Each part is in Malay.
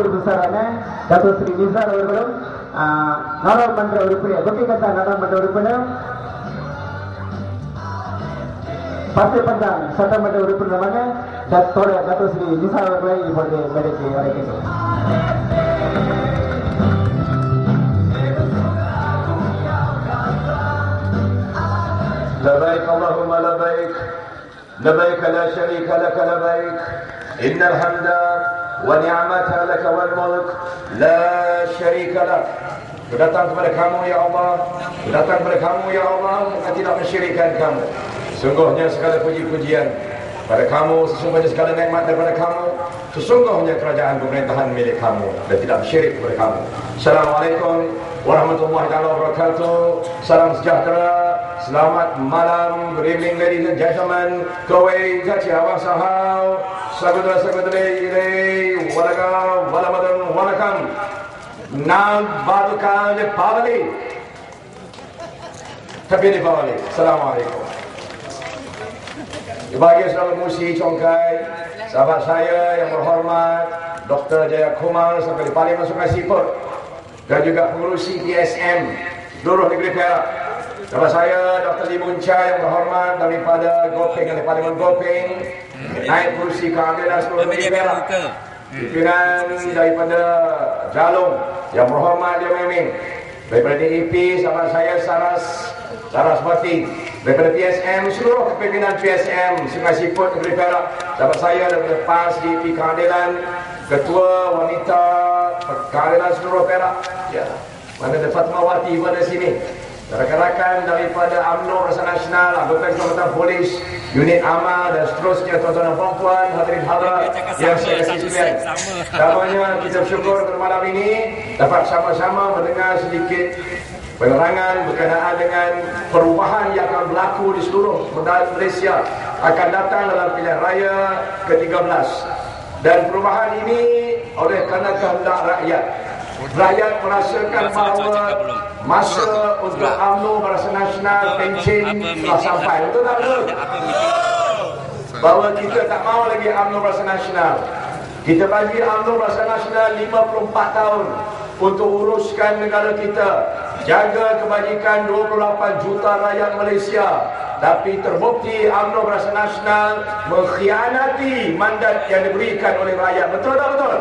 மாநிலத்தின் விசாரண டாக்டர் ஸ்ரீ நிசார் அவர்களும் ஆஹ், நாடாளுமன்ற உறுப்பினர் குட்டிக்கட்டா நாடாளுமன்ற உறுப்பினர் பத்து பஞ்சாங் சட்டமன்ற உறுப்பினரான டாக்டர் டாக்டர் ஸ்ரீ நிசார் அவர்களை இப்பொழுது மேடைக்கு அழைக்கின்றோம் لبيك اللهم لبيك لبيك لا شريك لك لبيك إن الحمد ونعمة لك والملك لا شريك لك Kita datang kepada kamu ya Allah Kita datang kepada kamu ya Allah Kita tidak mensyirikan kamu Sungguhnya segala puji-pujian pada kamu Sesungguhnya segala nikmat daripada kamu Sesungguhnya kerajaan pemerintahan milik kamu Dan tidak syirik kepada kamu Assalamualaikum warahmatullahi wabarakatuh Salam sejahtera Selamat malam Good evening ladies and gentlemen 各位在家晚上好 Saudara-saudari Walaga Walamadan Walakam Nam Badukan Dipavali Tapi Dipavali Assalamualaikum Bagi saudara Musi Congkai Sahabat saya yang berhormat Dr. Jaya Kumar sampai di Parlimen Sungai Siput Dan juga pengurusi PSM Seluruh negeri Perak. Sahabat saya Dr. Lee Munca yang berhormat Daripada Gopeng dari Parlimen Gopeng. Naik pengurusi keadilan seluruh negeri Perak. Pimpinan daripada Jalung yang berhormat dia memang daripada DAP sahabat saya Saras Saraswati daripada PSM seluruh kepimpinan PSM Sungai Siput Negeri Perak. Sahabat saya daripada PAS DAP Keadilan Ketua Wanita Keadilan seluruh Perak. Ya. Mana ada Fatmawati pada sini rakan-rakan daripada UMNO Rasa Nasional anggota Keselamatan Polis unit amal dan seterusnya tuan-tuan dan puan-puan hadirin hadirat yang saya kasih sekalian. Namanya kita bersyukur pada malam ini dapat sama-sama mendengar sedikit penerangan berkenaan dengan perubahan yang akan berlaku di seluruh Malaysia akan datang dalam pilihan raya ke-13 dan perubahan ini oleh kerana kehendak rakyat rakyat merasakan bahawa masa untuk UMNO Barisan Nasional pencen telah sampai. Betul tak betul? bahawa kita tak mahu lagi UMNO Barisan Nasional. Kita bagi UMNO Barisan Nasional 54 tahun untuk uruskan negara kita. Jaga kebajikan 28 juta rakyat Malaysia. Tapi terbukti UMNO Barisan Nasional mengkhianati mandat yang diberikan oleh rakyat. Betul tak betul?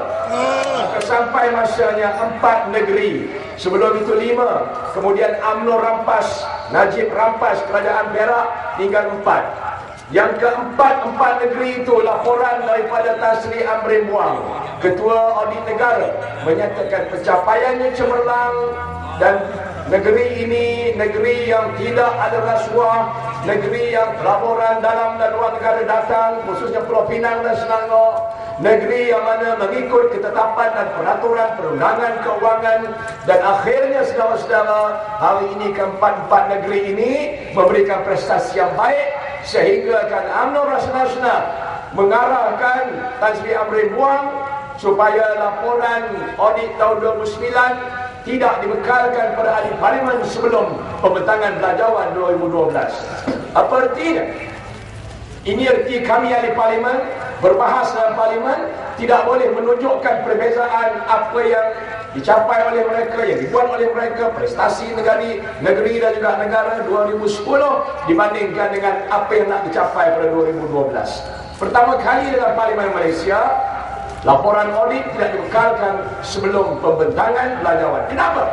Maka sampai masanya empat negeri. Sebelum itu lima. Kemudian UMNO rampas Najib rampas kerajaan Perak tinggal empat. Yang keempat, empat negeri itu laporan daripada Tan Sri Amrin Buang, Ketua Audit Negara, menyatakan pencapaiannya cemerlang dan negeri ini negeri yang tidak ada rasuah, negeri yang laporan dalam dan luar negara datang, khususnya Pulau Pinang dan Selangor, negeri yang mana mengikut ketetapan dan peraturan perundangan keuangan dan akhirnya saudara-saudara hari ini keempat-empat negeri ini memberikan prestasi yang baik sehingga kan UMNO Rasa Nasional mengarahkan Tan Sri Amrin Buang supaya laporan audit tahun 2009 tidak dibekalkan pada ahli parlimen sebelum pembentangan belanjawan 2012. Apa artinya? Ini erti kami ahli parlimen berbahas dalam parlimen tidak boleh menunjukkan perbezaan apa yang dicapai oleh mereka yang dibuat oleh mereka prestasi negeri negeri dan juga negara 2010 dibandingkan dengan apa yang nak dicapai pada 2012 pertama kali dalam parlimen Malaysia laporan audit tidak dibekalkan sebelum pembentangan belanjawan kenapa?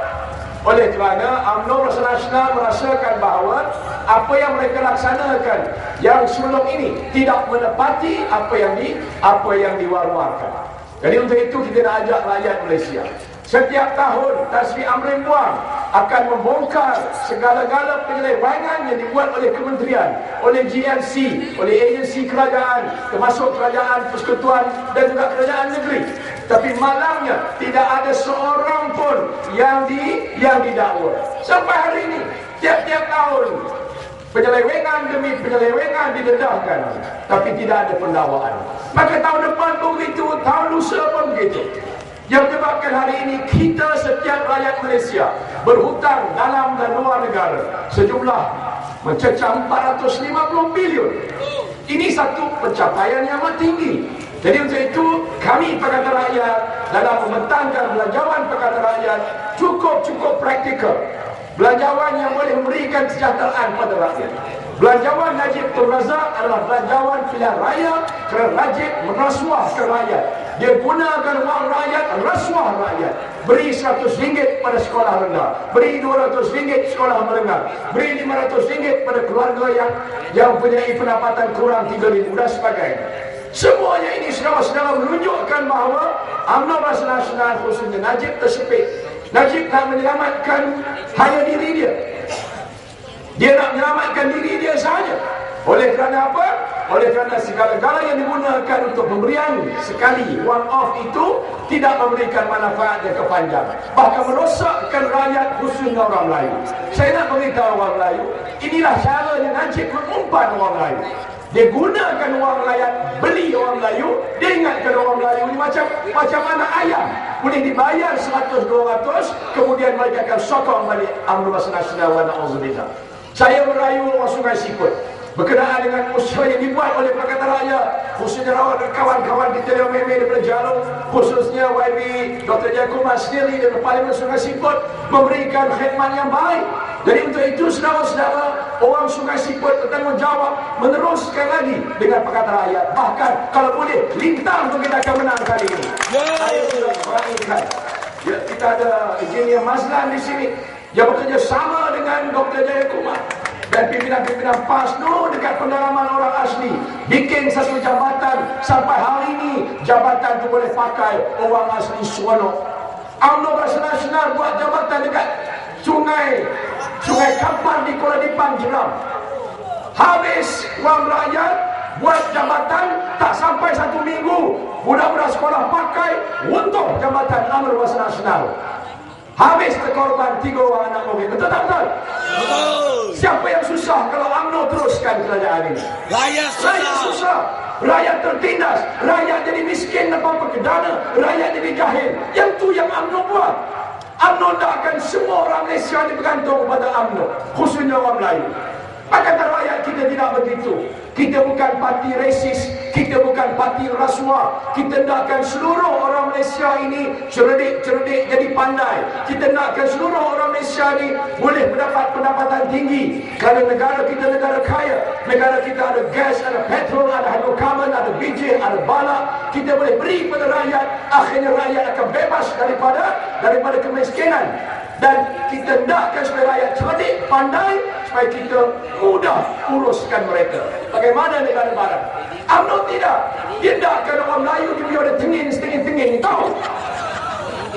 oleh kerana UMNO Nasional merasakan bahawa apa yang mereka laksanakan yang sebelum ini tidak menepati apa yang di apa yang diwar-warkan. Jadi untuk itu kita nak ajak rakyat Malaysia Setiap tahun Tan Sri Amrin Buang akan membongkar segala-gala penyelewengan yang dibuat oleh kementerian, oleh GNC, oleh agensi kerajaan, termasuk kerajaan persekutuan dan juga kerajaan negeri. Tapi malangnya tidak ada seorang pun yang di yang didakwa. Sampai hari ini, tiap-tiap tahun penyelewengan demi penyelewengan didedahkan tapi tidak ada pendakwaan. Maka tahun depan pun begitu, tahun lusa pun begitu. Yang menyebabkan hari ini kita setiap rakyat Malaysia berhutang dalam dan luar negara sejumlah mencecah 450 bilion. Ini satu pencapaian yang amat tinggi. Jadi untuk itu kami Pakatan Rakyat dalam membentangkan belanjawan Pakatan Rakyat cukup-cukup praktikal. Belanjawan yang boleh memberikan kesejahteraan kepada rakyat. Belanjawan Najib Tun Razak adalah belanjawan pilihan raya kerana Najib merasuah ke rakyat. Dia gunakan wang rakyat, rasuah rakyat. Beri RM100 pada sekolah rendah. Beri RM200 sekolah menengah. Beri RM500 pada keluarga yang yang punya pendapatan kurang RM3,000 dan sebagainya. Semuanya ini saudara-saudara menunjukkan bahawa UMNO Bahasa Nasional khususnya Najib tersepit. Najib nak menyelamatkan hanya diri dia. Dia nak menyelamatkan diri dia sahaja. Oleh kerana apa? Oleh kerana segala-gala yang digunakan untuk pemberian sekali one off itu tidak memberikan manfaat yang kepanjang. Bahkan merosakkan rakyat khususnya orang Melayu. Saya nak beritahu orang Melayu, inilah cara yang Najib mengumpan orang Melayu. Dia gunakan wang rakyat beli orang Melayu, dia ingatkan orang Melayu ni macam macam mana ayam. Boleh dibayar 100 200, kemudian mereka akan sokong balik UMNO Bahasa Nasional wa na'udzubillah. Saya merayu orang Sungai Siput berkenaan dengan usaha yang dibuat oleh Pakatan Rakyat khususnya rawat kawan-kawan kita yang meme daripada Jalur khususnya YB Dr. Jakumar sendiri dan Parlimen Sungai Siput memberikan khidmat yang baik. Jadi untuk itu saudara-saudara orang Sungai Siput bertanggungjawab meneruskan lagi dengan Pakatan Rakyat bahkan kalau boleh lintang untuk kita akan menang kali ini. Saya sudah meraihkan. Ya, kita ada engineer Mazlan di sini yang bekerja sama dengan Dr. Jayakumar. Dan pimpinan-pimpinan PASNO dekat pendalaman orang asli. Bikin satu jabatan. Sampai hari ini jabatan tu boleh pakai orang asli Seronok. UMNO Nasional buat jabatan dekat sungai sungai Kampar di Kuala Dipang Jeram habis wang rakyat buat jabatan tak sampai satu minggu budak-budak sekolah pakai untuk jabatan UMNO Nasional Habis terkorban tiga orang anak mobil. Betul tak betul? Betul. Siapa yang susah kalau UMNO teruskan kerajaan ini? Rakyat Rakyat susah. susah. Rakyat tertindas. Rakyat jadi miskin dan apa ke dana. Rakyat jadi jahil. Yang tu yang UMNO buat. UMNO tak akan semua orang Malaysia ni bergantung kepada UMNO. Khususnya orang Melayu. Pakatan rakyat kita tidak begitu. Kita bukan parti resis, kita bukan parti rasuah. Kita nakkan seluruh orang Malaysia ini cerdik-cerdik jadi pandai. Kita nakkan seluruh orang Malaysia ini boleh mendapat pendapatan tinggi. Kerana negara kita negara kaya. Negara kita ada gas, ada petrol, ada hidrokarbon, ada biji, ada bala. Kita boleh beri kepada rakyat. Akhirnya rakyat akan bebas daripada daripada kemiskinan dan kita hendakkan supaya rakyat cerdik, pandai supaya kita mudah uruskan mereka. Bagaimana negara barat? UMNO tidak. Dia hendakkan orang Melayu dia biar dia tengin setengin-tengin. Tahu?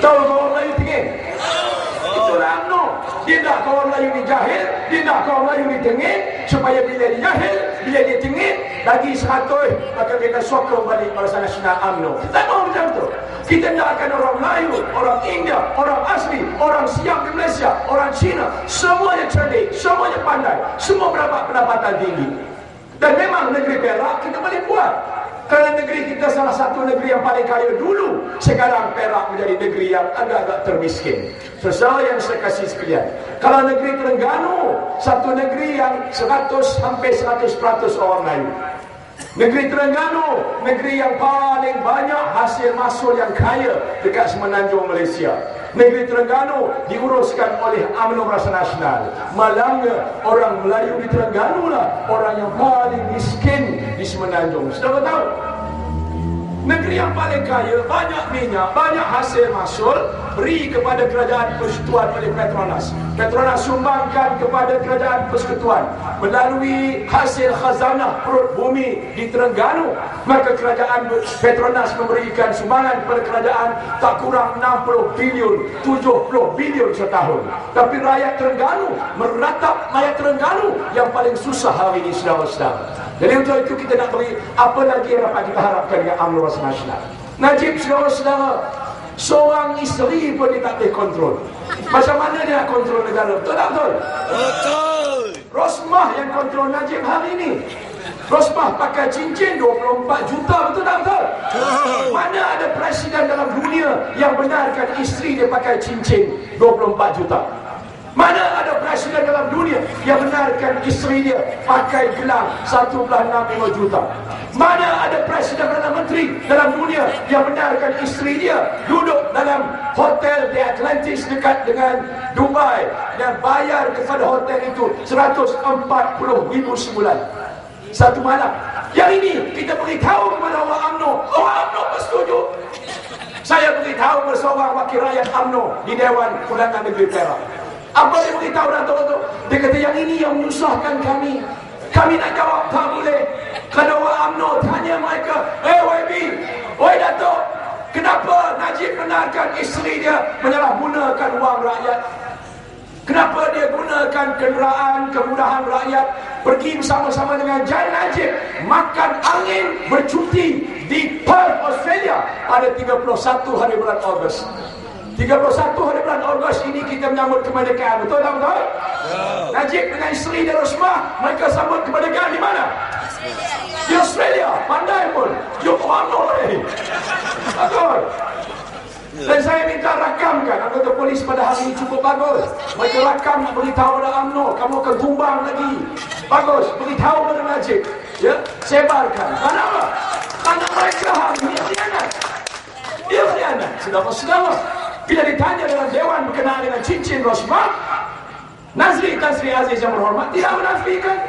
Tahu orang Melayu tengin? Itulah UMNO. Dia nak orang Melayu ni jahil, dia nak orang Melayu ni tengin, supaya bila dia jahil, bila dia tengin, lagi seratus, maka kita sokong balik Barisan Nasional UMNO. Tak mahu macam tu. Kita nakkan orang Melayu, orang India, orang asli, orang siam di Malaysia, orang Cina, semuanya cerdik, semuanya pandai, semua mendapat pendapatan tinggi. Dan memang negeri Perak kita boleh buat. Kerana negeri kita salah satu negeri yang paling kaya dulu. Sekarang Perak menjadi negeri yang agak-agak termiskin. Sesuai yang saya kasih sekalian. Kalau negeri Terengganu, satu negeri yang 100 hampir 100% orang Melayu. Negeri Terengganu, negeri yang paling banyak hasil masul yang kaya dekat semenanjung Malaysia. Negeri Terengganu diuruskan oleh UMNO Bahasa Nasional. Malangnya orang Melayu di Terengganu lah orang yang paling miskin di semenanjung. Sudah tahu? Negeri yang paling kaya, banyak minyak, banyak hasil masul beri kepada kerajaan persekutuan oleh Petronas. Petronas sumbangkan kepada kerajaan persekutuan melalui hasil khazanah perut bumi di Terengganu. Maka kerajaan Petronas memberikan sumbangan kepada kerajaan tak kurang 60 bilion, 70 bilion setahun. Tapi rakyat Terengganu meratap rakyat Terengganu yang paling susah hari ini saudara-saudara. Jadi untuk itu kita nak beri apa lagi yang dapat kita harapkan dengan UMNO Bahasa Nasional. Najib saudara-saudara, seorang isteri pun dia tak boleh kontrol. Macam mana dia nak kontrol negara? Betul tak betul? Betul. Rosmah yang kontrol Najib hari ini. Rosmah pakai cincin 24 juta, betul tak betul? Mana ada presiden dalam dunia yang benarkan isteri dia pakai cincin 24 juta? Mana ada presiden dalam dunia yang benarkan isteri dia pakai gelang 1.65 juta? Mana ada Presiden Perdana Menteri dalam dunia yang benarkan isteri dia duduk dalam hotel di Atlantis dekat dengan Dubai dan bayar kepada hotel itu 140 ribu sebulan. Satu malam. Yang ini kita beritahu kepada orang UMNO. Orang UMNO bersetuju. Saya beritahu seorang wakil rakyat UMNO di Dewan Undangan Negeri Perak. Apa dia beritahu Dato' itu? Dia kata yang ini yang menyusahkan kami. Kami nak jawab tak boleh. Kalau orang UMNO tanya mereka, Eh YB, Oi Dato' Kenapa Najib benarkan isteri dia menyalahgunakan wang rakyat? Kenapa dia gunakan kenderaan kemudahan rakyat pergi bersama-sama dengan Jan Najib makan angin bercuti di Perth, Australia pada 31 hari bulan Ogos. 31 hari bulan Ogos ini kita menyambut kemerdekaan. Betul tak betul? Ya. Najib dengan isteri dia Rosmah mereka sambut kemerdekaan di mana? Di Australia. Pandai pun. Yokohama ni. Betul. Dan saya minta rakamkan anggota polis pada hari ini cukup bagus. Mereka rakam beritahu pada UMNO, kamu akan tumbang lagi. Bagus, beritahu pada Najib. Ya, sebarkan. Kenapa? Karena mereka hari ini khianat. Dia khianat. Sedapa-sedapa. Bila ditanya dalam Dewan berkenaan dengan cincin Rosmah, Nazri Nazri Aziz yang berhormat, dia menafikan.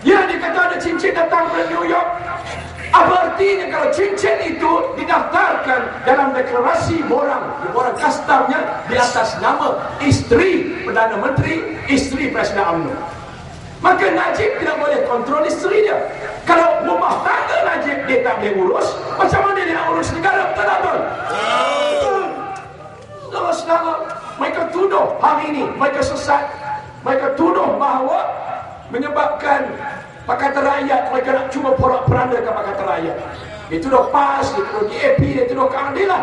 Ya, dia kata ada cincin datang dari New York. Apa artinya kalau cincin itu didaftarkan dalam deklarasi borang, borang kastamnya di atas nama isteri Perdana Menteri, isteri Presiden UMNO. Maka Najib tidak boleh kontrol isteri dia. Kalau rumah tangga Najib dia tak boleh urus, macam mana dia nak urus negara? Tak betul? Saudara-saudara, mereka tuduh hari ini, mereka sesat. Mereka tuduh bahawa menyebabkan Pakatan Rakyat mereka nak cuba porak-perandakan Pakatan Rakyat. Dia tuduh PAS, dia tuduh DAP, dia tuduh keadilan.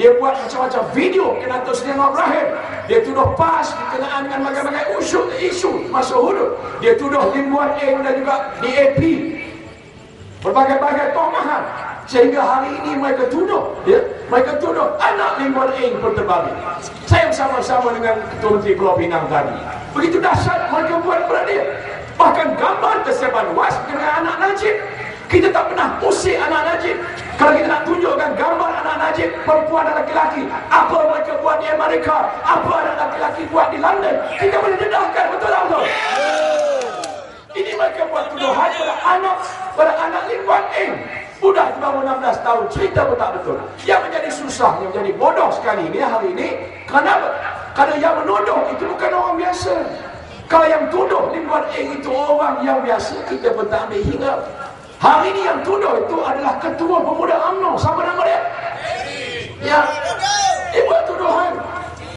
Dia buat macam-macam video kena Dato' Anwar Ibrahim. Dia tuduh PAS berkenaan dengan bagai-bagai isu, isu masa hudud. Dia tuduh Limbuan A dan juga DAP. Berbagai-bagai tomahan. Sehingga hari ini mereka tuduh, ya, mereka tuduh anak A pun terbalik. Saya bersama-sama dengan Ketua Menteri Pulau Pinang tadi. Begitu dahsyat mereka buat pada dia. Bahkan gambar tersebar luas dengan anak Najib. Kita tak pernah usik anak Najib. Kalau kita nak tunjukkan gambar anak Najib, perempuan dan laki-laki, apa mereka buat di Amerika, apa anak laki-laki buat di London, kita boleh dedahkan, betul tak betul? Ini mereka buat tuduhan pada anak, pada anak Wan Eng. Budak di bawah 16 tahun, cerita pun tak betul. Yang menjadi susah, yang menjadi bodoh sekali ini hari ini, kenapa? Kerana yang menuduh itu bukan orang biasa. Kalau yang tuduh di luar eng itu orang yang biasa, kita pun tak ambil hingga. Hari ini yang tuduh itu adalah ketua pemuda UMNO. Siapa nama dia? Ya,